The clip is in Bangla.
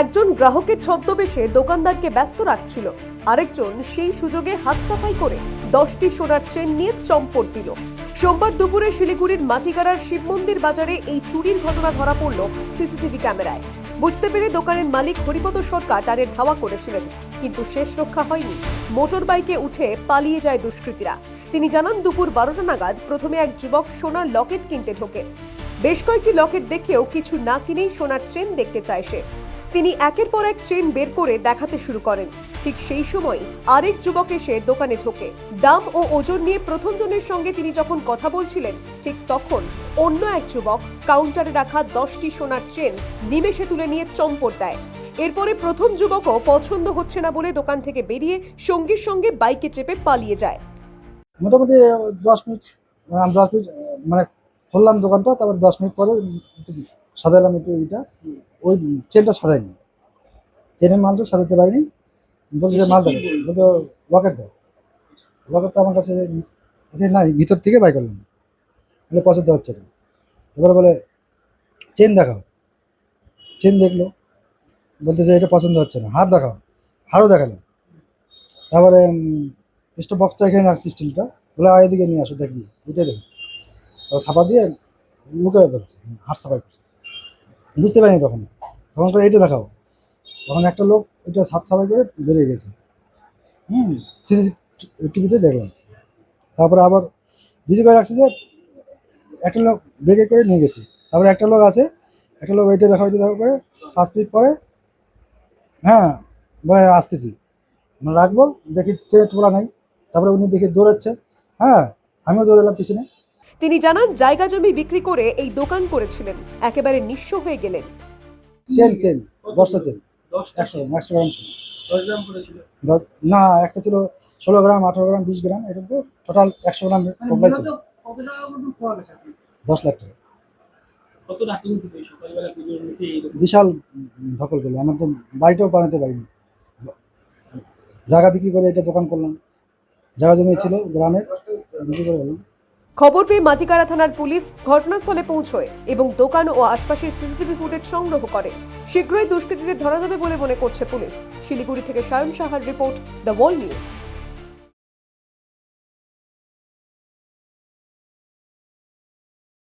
একজন গ্রাহকের ছদ্মবেশে দোকানদারকে ব্যস্ত রাখছিল। আরেকজন সেই সুযোগে হাত সাফাই করে দশটি সোনার চেন নিয়ে চম্পট দিল। সোমবার দুপুরে শিলিগুড়ির মাটিগাড়ার শিব মন্দির বাজারে এই চুরির ঘটনা ধরা পড়ল সিসিটিভি ক্যামেরায়। বুঝতে পেরে দোকানের মালিক হরিপদ সরকার তাদের ধাওয়া করেছিলেন, কিন্তু শেষ রক্ষা হয়নি। মোটর বাইকে উঠে পালিয়ে যায় দুষ্কৃতীরা। তিনি জানান, দুপুর বারোটা নাগাদ প্রথমে এক যুবক সোনার লকেট কিনতে ঢোকে। বেশ কয়েকটি লকেট দেখেও কিছু না কিনেই সোনার চেন দেখতে চায় সে। তিনি একের পর এক চেন বের করে দেখাতে শুরু করেন। ঠিক সেই সময় আরেক যুবক এসে দোকানে ঢোকে। দাম ও ওজন নিয়ে প্রথম জনের সঙ্গে তিনি যখন কথা বলছিলেন, ঠিক তখন অন্য এক যুবক কাউন্টারে রাখা দশটি সোনার চেন নিমেষে তুলে নিয়ে চম্পট দেয়। এরপরে প্রথম যুবকও পছন্দ হচ্ছে না বলে দোকান থেকে বেরিয়ে সঙ্গীর সঙ্গে বাইকে চেপে পালিয়ে যায়। মোটামুটি দশ মিনিট দশ মিনিট মানে খুললাম দোকানটা, তারপর দশ মিনিট পরে সাজালাম একটু এটা ওই চেনটা সাজাইনি চেনের মালটা সাজাতে পারিনি। বলতে যে মাল দেবে। বলতো লকেট দাও। লকেটটা আমার কাছে নাই, ভিতর থেকে বাই করলাম। বলে, পছন্দ হচ্ছে না। এবারে বলে চেন দেখাও। চেন দেখল। বলতে যে এটা পছন্দ হচ্ছে না। হাত দেখাও। হাড়ও দেখাল। তারপরে স্টোভ বক্সটা এখানে রাখছি স্টিলটা বলে এদিকে নিয়ে আসো, দেখবি। এটাই দেখি তো থাপা দিয়ে লুকে ফেলছে হাত সাফাই করছে। বুঝতে পারিনি তখন। তখন করে এইটা দেখাও। তখন একটা লোক এটা হাত সাফাই করে বেরিয়ে গেছে। হুম, সিসি টিভিতে দেখলাম। তারপরে আবার বিজি করে রাখছে যে একটা লোক বেগে করে নিয়ে গেছে। তারপরে একটা লোক আছে, একটা লোক এইটা দেখা ওইটা দেখা করে পাঁচ মিনিট পরে হ্যাঁ বলে, আসতেছি। আমরা রাখব, দেখি চেনে তোলা নাই। তারপরে উনি দেখি দৌড়াচ্ছে। হ্যাঁ আমিও দৌড়ালাম পিছনে। তিনি জানান, জায়গা জমি বিক্রি করে এই দোকান করেছিলেন। একেবারে নিঃস্ব হয়ে গেলেন। চেন চেন দশটা চেন। একশো গ্রাম একশো গ্রাম ছিল। না একটা ছিল ষোলো গ্রাম আঠারো গ্রাম বিশ গ্রাম এরকম টোটাল একশো গ্রাম টোটাল ছিল। কত টাকা মতো পাওয়া গেছে আপনার? দশ লাখ টাকা। বিশাল ধকল করল আমার তো বাড়িটাও বানাতে পারিনি। জায়গা বিক্রি করে এটা দোকান করলাম। জায়গা জমি ছিল গ্রামে বিক্রি করে গেলাম খবর পেয়ে মাটিকাড়া থানার পুলিশ ঘটনাস্থলে পৌঁছয় এবং দোকান ও আশপাশের সিসিটিভি ফুটেজ সংগ্রহ করে। শীঘ্রই দুষ্কৃতীদের ধরা যাবে বলে মনে করছে পুলিশ। শিলিগুড়ি থেকে সায়ন সাহার রিপোর্ট, দ্য ওয়ার্ল্ড নিউজ।